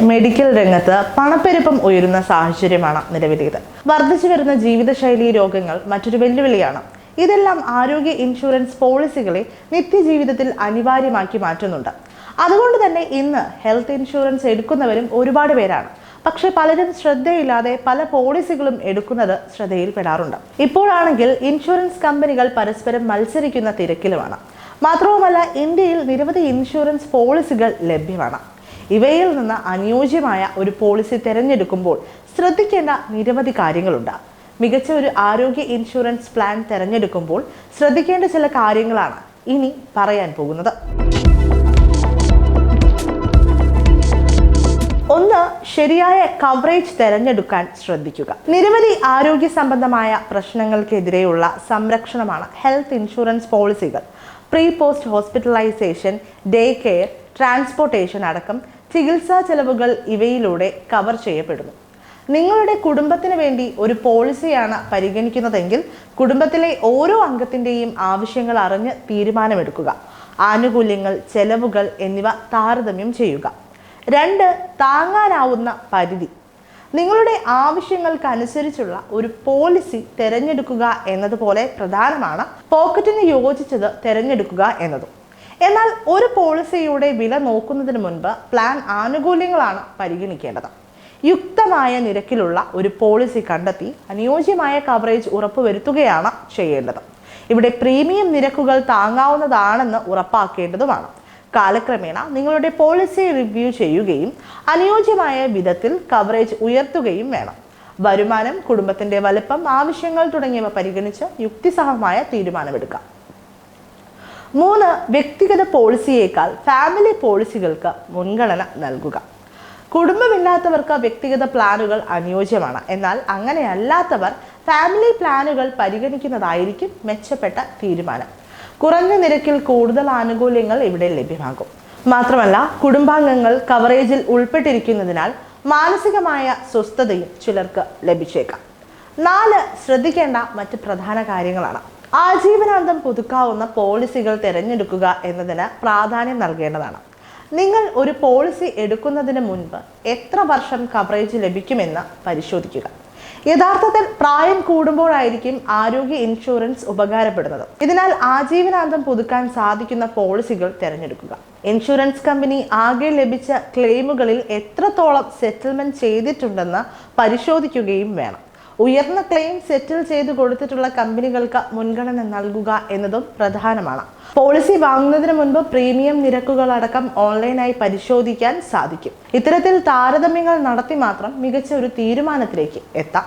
Medical രംഗത്ത് പണപ്പെരുപ്പം ഉയരുന്ന സാഹചര്യമാണ് നിലവിലേത്. വർദ്ധിച്ചു വരുന്ന ജീവിതശൈലി രോഗങ്ങൾ മറ്റൊരു വെല്ലുവിളിയാണ്. ഇതെല്ലാം ആരോഗ്യ ഇൻഷുറൻസ് പോളിസികളെ നിത്യജീവിതത്തിൽ അനിവാര്യമാക്കി മാറ്റുന്നുണ്ട്. അതുകൊണ്ട് തന്നെ ഇന്ന് ഹെൽത്ത് ഇൻഷുറൻസ് എടുക്കുന്നവരും ഒരുപാട് പേരാണ്. പക്ഷെ പലരും ശ്രദ്ധയില്ലാതെ പല പോളിസികളും എടുക്കുന്നത് ശ്രദ്ധയിൽപ്പെടാറുണ്ട് ഇപ്പോഴാണെങ്കിൽ ഇൻഷുറൻസ് കമ്പനികൾ പരസ്പരം മത്സരിക്കുന്ന തിരക്കിലുമാണ്. മാത്രവുമല്ല ഇന്ത്യയിൽ നിരവധി ഇൻഷുറൻസ് പോളിസികൾ ലഭ്യമാണ്. ഇവയിൽ നിന്ന് അനുയോജ്യമായ ഒരു പോളിസി തിരഞ്ഞെടുക്കുമ്പോൾ ശ്രദ്ധിക്കേണ്ട നിരവധി കാര്യങ്ങളുണ്ട്. മികച്ച ഒരു ആരോഗ്യ ഇൻഷുറൻസ് പ്ലാൻ തിരഞ്ഞെടുക്കുമ്പോൾ ശ്രദ്ധിക്കേണ്ട ചില കാര്യങ്ങളാണ് ഇനി പറയാൻ പോകുന്നത്. ഒന്ന് ശരിയായ കവറേജ് തിരഞ്ഞെടുക്കാൻ ശ്രദ്ധിക്കുക. നിരവധി ആരോഗ്യ സംബന്ധമായ പ്രശ്നങ്ങൾക്കെതിരെയുള്ള സംരക്ഷണമാണ് health insurance പോളിസികൾ pre post hospitalisation day care transportation അടക്കം ചികിത്സാ ചെലവുകൾ ഇവയിലൂടെ കവർ ചെയ്യപ്പെടുന്നു. നിങ്ങളുടെ കുടുംബത്തിന് വേണ്ടി ഒരു പോളിസിയാണ് പരിഗണിക്കുന്നതെങ്കിൽ കുടുംബത്തിലെ ഓരോ അംഗത്തിന്റെയും ആവശ്യങ്ങൾ അറിഞ്ഞ് തീരുമാനമെടുക്കുക. ആനുകൂല്യങ്ങൾ ചെലവുകൾ എന്നിവ താരതമ്യം ചെയ്യുക. രണ്ട് താങ്ങാനാവുന്ന പരിധി. നിങ്ങളുടെ ആവശ്യങ്ങൾക്കനുസരിച്ചുള്ള ഒരു പോളിസി തിരഞ്ഞെടുക്കുക എന്നതുപോലെ പ്രധാനമാണ്. പോക്കറ്റിന് യോജിച്ചത് തിരഞ്ഞെടുക്കുക എന്നതും. എന്നാൽ ഒരു പോളിസിയുടെ വില നോക്കുന്നതിന് മുൻപ് പ്ലാൻ ആനുകൂല്യങ്ങളാണ് പരിഗണിക്കേണ്ടത്. യുക്തമായ നിരക്കിലുള്ള ഒരു പോളിസി കണ്ടെത്തി അനുയോജ്യമായ കവറേജ് ഉറപ്പുവരുത്തുകയാണ് ചെയ്യേണ്ടത്. ഇവിടെ പ്രീമിയം നിരക്കുകൾ താങ്ങാവുന്നതാണെന്ന് ഉറപ്പാക്കേണ്ടതുമാണ്. കാലക്രമേണ നിങ്ങളുടെ പോളിസി റിവ്യൂ ചെയ്യുകയും അനുയോജ്യമായ വിധത്തിൽ കവറേജ് ഉയർത്തുകയും വേണം. വരുമാനം കുടുംബത്തിന്റെ വലുപ്പം ആവശ്യങ്ങൾ തുടങ്ങിയവ പരിഗണിച്ച് യുക്തിസഹമായ തീരുമാനമെടുക്കാം. മൂന്ന് വ്യക്തിഗത പോളിസിയേക്കാൾ ഫാമിലി പോളിസികൾക്ക് മുൻഗണന നൽകുക. കുടുംബമില്ലാത്തവർക്ക് വ്യക്തിഗത പ്ലാനുകൾ അനുയോജ്യമാണ്. എന്നാൽ അങ്ങനെയല്ലാത്തവർ ഫാമിലി പ്ലാനുകൾ പരിഗണിക്കുന്നതായിരിക്കും മെച്ചപ്പെട്ട തീരുമാനം. കുറഞ്ഞ നിരക്കിൽ കൂടുതൽ ആനുകൂല്യങ്ങൾ ഇവിടെ ലഭ്യമാകും. മാത്രമല്ല കുടുംബാംഗങ്ങൾ കവറേജിൽ ഉൾപ്പെട്ടിരിക്കുന്നതിനാൽ മാനസികമായ സ്വസ്ഥതയും ചിലർക്ക് ലഭിച്ചേക്കാം. നാല് ശ്രദ്ധിക്കേണ്ട മറ്റ് പ്രധാന കാര്യങ്ങളാണ്. ആജീവനാന്തം പുതുക്കാവുന്ന പോളിസികൾ തിരഞ്ഞെടുക്കുക എന്നതിന് പ്രാധാന്യം നൽകേണ്ടതാണ്. നിങ്ങൾ ഒരു പോളിസി എടുക്കുന്നതിന് മുൻപ് എത്ര വർഷം കവറേജ് ലഭിക്കുമെന്ന് പരിശോധിക്കുക. യഥാർത്ഥത്തിൽ പ്രായം കൂടുമ്പോഴായിരിക്കും ആരോഗ്യ ഇൻഷുറൻസ് ഉപകാരപ്പെടുന്നത്. ഇതിനാൽ ആജീവനാന്തം പുതുക്കാൻ സാധിക്കുന്ന പോളിസികൾ തിരഞ്ഞെടുക്കുക. ഇൻഷുറൻസ് കമ്പനി ആകെ ലഭിച്ച ക്ലെയിമുകളിൽ എത്രത്തോളം സെറ്റിൽമെന്റ് ചെയ്തിട്ടുണ്ടെന്ന് പരിശോധിക്കുകയും വേണം. ഉയർന്ന ക്ലെയിം സെറ്റിൽ ചെയ്ത് കൊടുത്തിട്ടുള്ള കമ്പനികൾക്ക് മുൻഗണന നൽകുക എന്നതും പ്രധാനമാണ്. പോളിസി വാങ്ങുന്നതിന് മുൻപ് പ്രീമിയം നിരക്കുകളടക്കം ഓൺലൈനായി പരിശോധിക്കാൻ സാധിക്കും. ഇത്തരത്തിൽ താരതമ്യങ്ങൾ നടത്തി മാത്രം മികച്ച ഒരു തീരുമാനത്തിലേക്ക് എത്താം.